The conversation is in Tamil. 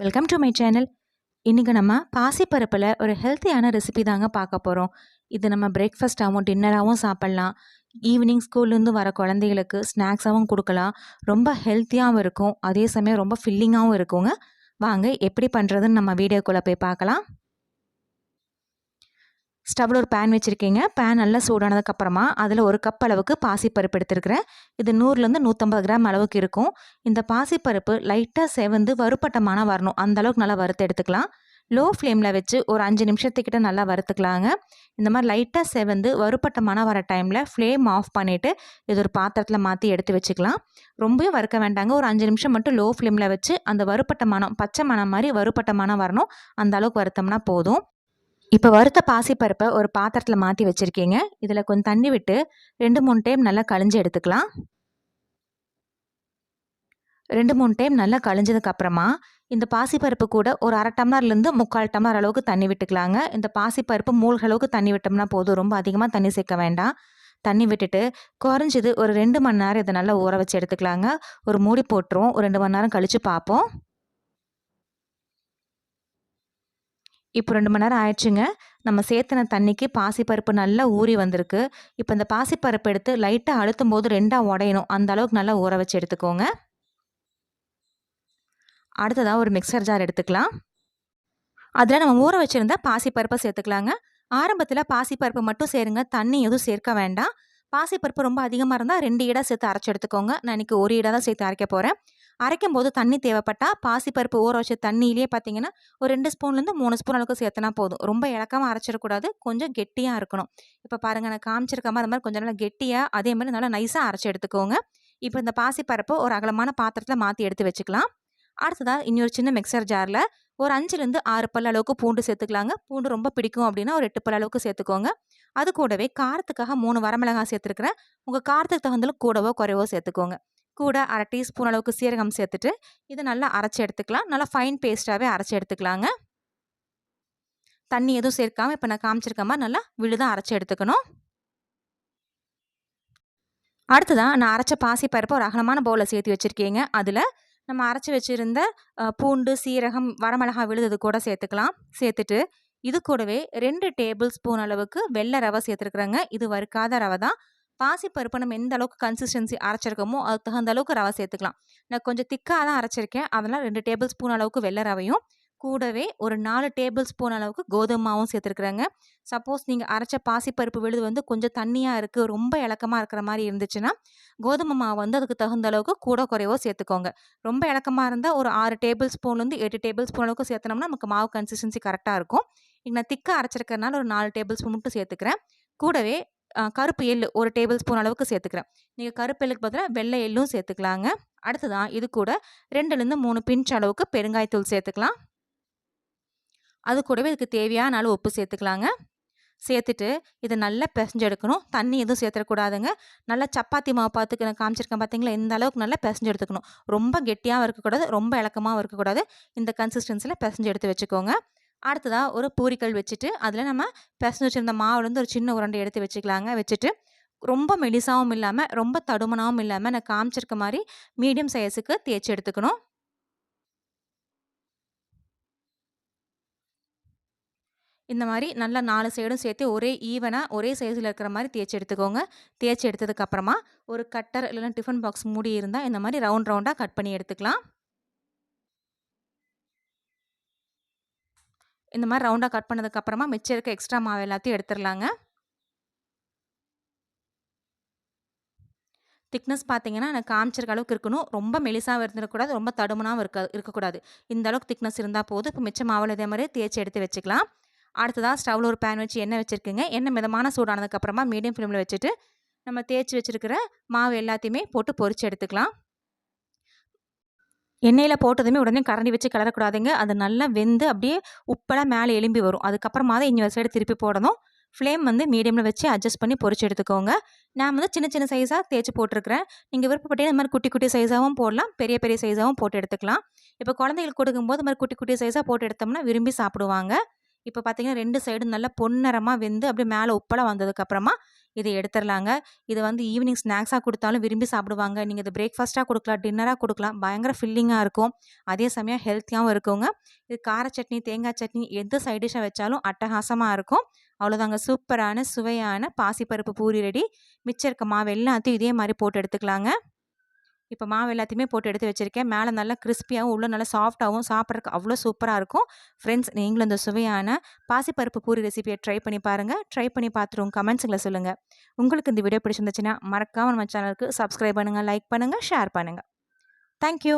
வெல்கம் டு மை சேனல் இன்றைக்கி நம்ம பாசிப்பருப்பில் ஒரு ஹெல்த்தியான ரெசிபி தாங்க பார்க்க போகிறோம் இது நம்ம பிரேக்ஃபாஸ்ட்டாகவும் டின்னராகவும் சாப்பிட்லாம். ஈவினிங் ஸ்கூல்லேருந்து வர குழந்தைகளுக்கு ஸ்நாக்ஸாகவும் கொடுக்கலாம். ரொம்ப ஹெல்த்தியாகவும் இருக்கும். அதே சமயம் ரொம்ப ஃபில்லிங்காகவும் இருக்குங்க. வாங்க எப்படி பண்ணுறதுன்னு நம்ம வீடியோக்குள்ளே போய் பார்க்கலாம். ஸ்டவ்வில் ஒரு பேன் வச்சுருக்கீங்க. பேன் நல்லா சூடானதுக்கப்புறமா அதில் ஒரு கப் அளவுக்கு பாசிப்பருப்பு எடுத்துருக்கிறேன். இது நூறுலேருந்து நூற்றம்பது கிராம் அளவுக்கு இருக்கும். இந்த பாசிப்பருப்பு லைட்டாக செவந்து வறுப்பட்டமான வரணும். அந்த அளவுக்கு நல்லா வறுத்து எடுத்துக்கலாம். லோ ஃப்ளேமில் வச்சு ஒரு அஞ்சு நிமிஷத்துக்கிட்ட நல்லா வறுத்துக்கலாங்க. இந்த மாதிரி லைட்டாக செவந்து வறுப்பட்டமான வர டைமில் ஃப்ளேம் ஆஃப் பண்ணிவிட்டு இது ஒரு பாத்திரத்தில் மாற்றி எடுத்து வச்சுக்கலாம். ரொம்பவும் வறுக்க வேண்டாங்க. ஒரு அஞ்சு நிமிஷம் மட்டும் லோ ஃப்ளேமில் வச்சு அந்த வறுப்பட்ட மனம் பச்சை மனம் மாதிரி வறுப்பட்ட மனம் வரணும். அந்த அளவுக்கு வறுத்தோம்னா போதும். இப்போ வறுத்த பாசிப்பருப்பை ஒரு பாத்திரத்தில் மாற்றி வச்சுருக்கீங்க. இதில் கொஞ்சம் தண்ணி விட்டு ரெண்டு மூணு டைம் நல்லா கழிஞ்சு எடுத்துக்கலாம். ரெண்டு மூணு டைம் நல்லா கழிஞ்சதுக்கப்புறமா இந்த பாசிப்பருப்பு கூட ஒரு அரை டம்ளர்லேருந்து முக்கால் டம்ளர் அளவுக்கு தண்ணி விட்டுக்கலாங்க. இந்த பாசிப்பருப்பு மூழ்க அளவுக்கு தண்ணி விட்டோம்னா போதும். ரொம்ப அதிகமாக தண்ணி சேர்க்க வேண்டாம். தண்ணி விட்டுட்டு குறைஞ்சது ஒரு ரெண்டு மணி நேரம் இதை நல்லா ஊற வச்சு எடுத்துக்கலாங்க. ஒரு மூடி போட்டுருவோம். ஒரு ரெண்டு மணி நேரம் கழித்து பார்ப்போம். இப்போ ரெண்டு மணி நேரம் ஆயிடுச்சுங்க. நம்ம சேர்த்துன தண்ணிக்கு பாசிப்பருப்பு நல்லா ஊறி வந்திருக்கு. இப்போ இந்த பாசிப்பருப்பு எடுத்து லைட்டாக அழுத்தும் போது ரெண்டாக உடையணும். அந்த அளவுக்கு நல்லா ஊற வச்சு எடுத்துக்கோங்க. அடுத்ததாக ஒரு மிக்சர் ஜார் எடுத்துக்கலாம். அதில் நம்ம ஊற வச்சுருந்தா பாசிப்பருப்பை சேர்த்துக்கலாங்க. ஆரம்பத்தில் பாசிப்பருப்பு மட்டும் சேருங்க. தண்ணி எதுவும் சேர்க்க வேண்டாம். பாசிப்பருப்பு ரொம்ப அதிகமாக இருந்தால் ரெண்டு இடம் சேர்த்து அரைச்சி எடுத்துக்கோங்க. நான் இன்றைக்கி ஒரு இடம் தான் சேர்த்து அரைக்க போகிறேன் அரைக்கும் போது தண்ணி தேவைப்பட்டால் பாசிப்பருப்பு ஊற வச்ச தண்ணியிலே பார்த்தீங்கன்னா ஒரு ரெண்டு ஸ்பூன்லேருந்து மூணு ஸ்பூன் அளவுக்கு சேர்த்தனா போதும். ரொம்ப இலக்கமாக அரைச்சிடக்கூடாது. கொஞ்சம் கெட்டியாக இருக்கணும். இப்போ பாருங்கள் நான் காமிச்சிருக்க மாதிரி மாதிரி கொஞ்சம் நல்லா கெட்டியாக அதே மாதிரி நல்லா நைஸாக அரைச்சி எடுத்துக்கோங்க. இப்போ இந்த பாசிப்பருப்பு ஒரு அகலமான பாத்திரத்தில் மாற்றி எடுத்து வச்சுக்கலாம். அடுத்ததாக இன்னொரு சின்ன மிக்சர் ஜாரில் ஒரு அஞ்சுலேருந்து ஆறு பல் அளவுக்கு பூண்டு சேர்த்துக்கலாங்க. பூண்டு ரொம்ப பிடிக்கும் அப்படின்னா ஒரு எட்டு பல் அளவுக்கு சேர்த்துக்கோங்க. அது கூடவே காரத்துக்காக மூணு வரமிளகாய் சேர்த்துருக்குறேன். உங்கள் காரத்துக்கு தகுந்தாலும் கூடவோ குறைவோ சேர்த்துக்கோங்க. கூட அரை டீஸ்பூன் அளவுக்கு சீரகம் சேர்த்துட்டு இதை நல்லா அரைச்சி எடுத்துக்கலாம். நல்லா ஃபைன் பேஸ்ட்டாகவே அரைச்சி எடுத்துக்கலாங்க. தண்ணி எதுவும் சேர்க்காமல் இப்போ நான் காமிச்சிருக்க மாதிரி நல்லா விழுதான் அரைச்சி எடுத்துக்கணும். அடுத்ததான் நான் அரைச்ச பாசி பருப்பை ஒரு அகலமான பவுலில் சேர்த்து வச்சுருக்கீங்க. அதில் நம்ம அரைச்சி வச்சுருந்த பூண்டு சீரகம் வரமிளகாய் விழுது கூட சேர்த்துக்கலாம். சேர்த்துட்டு இது கூடவே ரெண்டு டேபிள் ஸ்பூன் அளவுக்கு வெள்ளை ரவை சேர்த்துருக்குறேங்க. இது வறுக்காத ரவை தான் பாசிப்பருப்பை நம்ம எந்த அளவுக்கு கன்சிஸ்டன்சி அரைச்சிருக்கோமோ அதுக்கு தகுந்த அளவுக்கு ரவை சேர்த்துக்கலாம். நான் கொஞ்சம் திக்காக தான் அரைச்சிருக்கேன். அதனால் ரெண்டு டேபிள் ஸ்பூன் அளவுக்கு வெள்ளை ரவையும் கூடவே ஒரு நாலு டேபிள் ஸ்பூன் அளவுக்கு கோதுமை மாவும் சேர்த்துருக்குறேங்க. சப்போஸ் நீங்கள் அரைச்ச பாசிப்பருப்பு விழுது வந்து கொஞ்சம் தண்ணியாக இருக்குது ரொம்ப இலக்கமாக இருக்கிற மாதிரி இருந்துச்சுன்னா கோதுமை மாவு வந்து அதுக்கு தகுந்த அளவுக்கு கூட குறைவோ சேர்த்துக்கோங்க. ரொம்ப இலக்கமாக இருந்தால் ஒரு ஆறு டேபிள் ஸ்பூன்லேருந்து எட்டு டேபிள் ஸ்பூன் அளவுக்கு சேர்த்தனோம்னா நமக்கு மாவு கன்சிஸ்டன்சி கரெக்டாக இருக்கும். இங்கே நான் திக்காக அரைச்சிருக்கிறனால ஒரு நாலு டேபிள் ஸ்பூன் மட்டும் சேர்த்துக்கிறேன். கூடவே கருப்பு எள்ளு ஒரு டேபிள் ஸ்பூன் அளவுக்கு சேர்த்துக்கிறேன். நீங்கள் கருப்பு எள்ளுக்கு பதிலாக வெள்ளை எள்ளும் சேர்த்துக்கலாங்க. அடுத்ததான் இது கூட ரெண்டுலேருந்து மூணு பிஞ்ச் அளவுக்கு பெருங்காயத்தூள் சேர்த்துக்கலாம். அது கூடவே இதுக்கு தேவையான அளவு உப்பு சேர்த்துக்கலாங்க. சேர்த்துட்டு இதை நல்லா பிசைஞ்செடுக்கணும். தண்ணி எதுவும் சேர்த்துடக்கூடாதுங்க. நல்லா சப்பாத்தி மாவு பார்த்துக்கு நான் காமிச்சிருக்கேன் பார்த்தீங்களா இந்த அளவுக்கு நல்லா பிசைஞ்சு எடுத்துக்கணும் ரொம்ப கெட்டியாகவும் இருக்கக்கூடாது ரொம்ப இலக்கமாகவும் இருக்கக்கூடாது. இந்த கன்சிஸ்டன்சியில் பிசைஞ்சு எடுத்து வச்சுக்கோங்க. அடுத்ததாக ஒரு பூரிக்கல் வச்சுட்டு அதில் நம்ம பிசைஞ்சு வச்சுருந்த மாவுலேருந்து ஒரு சின்ன உருண்டை எடுத்து வச்சுக்கலாங்க. வச்சுட்டு ரொம்ப மெலிசாவும் இல்லாமல் ரொம்ப தடுமனாகவும் இல்லாமல் நான் காமிச்சிருக்க மாதிரி மீடியம் சைஸுக்கு தேய்ச்சி எடுத்துக்கணும். இந்த மாதிரி நல்லா நாலு சைடும் சேர்த்து ஒரே ஈவனாக ஒரே சைஸில் இருக்கிற மாதிரி தேய்ச்சி எடுத்துக்கோங்க. தேய்ச்சி எடுத்ததுக்கப்புறமா ஒரு கட்டர் இல்லைன்னா டிஃபன் பாக்ஸ் மூடி இருந்தால் இந்த மாதிரி ரவுண்ட் ரவுண்டாக கட் பண்ணி எடுத்துக்கலாம். இந்த மாதிரி ரவுண்டாக கட் பண்ணதுக்கப்புறமா மிச்சம் இருக்க எக்ஸ்ட்ரா மாவு எல்லாத்தையும் எடுத்துடலாங்க திக்னஸ் பார்த்தீங்கன்னா எனக்கு காமிச்சிருக்க அளவுக்கு இருக்கணும். ரொம்ப மெலிசாகவும் இருந்துடக்கூடாது. ரொம்ப தடுமனாகவும் இருக்க இருக்கக்கூடாது. இந்த அளவுக்கு திக்னஸ் இருந்தால் போதும். இப்போ மிச்சம் மாவில் இதே மாதிரி தேய்ச்சி எடுத்து வச்சுக்கலாம். அடுத்ததாக ஸ்டவ்வில் ஒரு பேன் வச்சு எண்ணெய் வச்சுருக்குங்க. எண்ணெய் மிதமான சூடானதுக்கப்புறமா மீடியம் ஃப்ளேமில் வச்சுட்டு நம்ம தேய்ச்சி வச்சுருக்கிற மாவு எல்லாத்தையுமே போட்டு பொறிச்சு எடுத்துக்கலாம். எண்ணெயில் போட்டதுமே உடனே கரண்டி வச்சு கிளறக்கூடாதுங்க அது நல்லா வெந்து அப்படியே உப்பெல்லாம் மேலே எலும்பி வரும். அதுக்கப்புறமா தான் இங்கே சைடு திருப்பி போடணும். ஃப்ளேம் வந்து மீடியமில் வச்சு அட்ஜஸ்ட் பண்ணி பொறிச்சு எடுத்துக்கோங்க. நான் வந்து சின்ன சின்ன சைஸாக தேய்ச்சி போட்டிருக்கிறேன். நீங்கள் விருப்பப்பட்டே இந்த மாதிரி குட்டி குட்டி சைஸாகவும் போடலாம். பெரிய பெரிய சைஸாகவும் போட்டு எடுத்துக்கலாம். இப்போ குழந்தைகளுக்கு கொடுக்கும்போது இந்த மாதிரி குட்டி குட்டி சைஸாக போட்டு எடுத்தோம்னா விரும்பி சாப்பிடுவாங்க. இப்போ பார்த்தீங்கன்னா ரெண்டு சைடும் நல்லா பொன்னரமாக வெந்து அப்படியே மேலே உப்பெல்லாம் வந்ததுக்கப்புறமா இதை எடுத்துடலாங்க இது வந்து ஈவினிங் ஸ்நாக்ஸாக கொடுத்தாலும் விரும்பி சாப்பிடுவாங்க. நீங்கள் இது பிரேக்ஃபாஸ்ட்டாக கொடுக்கலாம் டின்னராக கொடுக்கலாம். பயங்கர ஃபில்லிங்காக இருக்கும். அதே சமயம் ஹெல்த்தியாகவும் இருக்குங்க. இது கார சட்னி தேங்காய் சட்னி எந்த சைட் டிஷ்ஷாக வச்சாலும் அட்டகாசமாக இருக்கும். அவ்வளோதாங்க சூப்பரான சுவையான பாசிப்பருப்பு பூரி ரெடி மிச்சம் இருக்க மாவு எல்லாத்தையும் இதே மாதிரி போட்டு எடுத்துக்கலாங்க. இப்போ மாவு எல்லாத்தையுமே போட்டு எடுத்து வச்சுருக்கேன். மேலே நல்லா கிறிஸ்பியாகவும் உள்ளே நல்லா சாஃப்டாகவும் சாப்பிட்றதுக்கு அவ்வளோ சூப்பராக இருக்கும். ஃப்ரெண்ட்ஸ் நீங்களும் இந்த சுவையான பாசிப்பருப்பு பூரி ரெசிபியை ட்ரை பண்ணி பாருங்கள் ட்ரை பண்ணி பார்த்துட்டு உங்கள் கமெண்ட்ஸுங்களை சொல்லுங்கள் உங்களுக்கு இந்த வீடியோ பிடிச்சிருந்துச்சுன்னா மறக்காமல் நம்ம சேனலுக்கு சப்ஸ்கிரைப் பண்ணுங்கள் லைக் பண்ணுங்கள் ஷேர் பண்ணுங்கள் தேங்க்யூ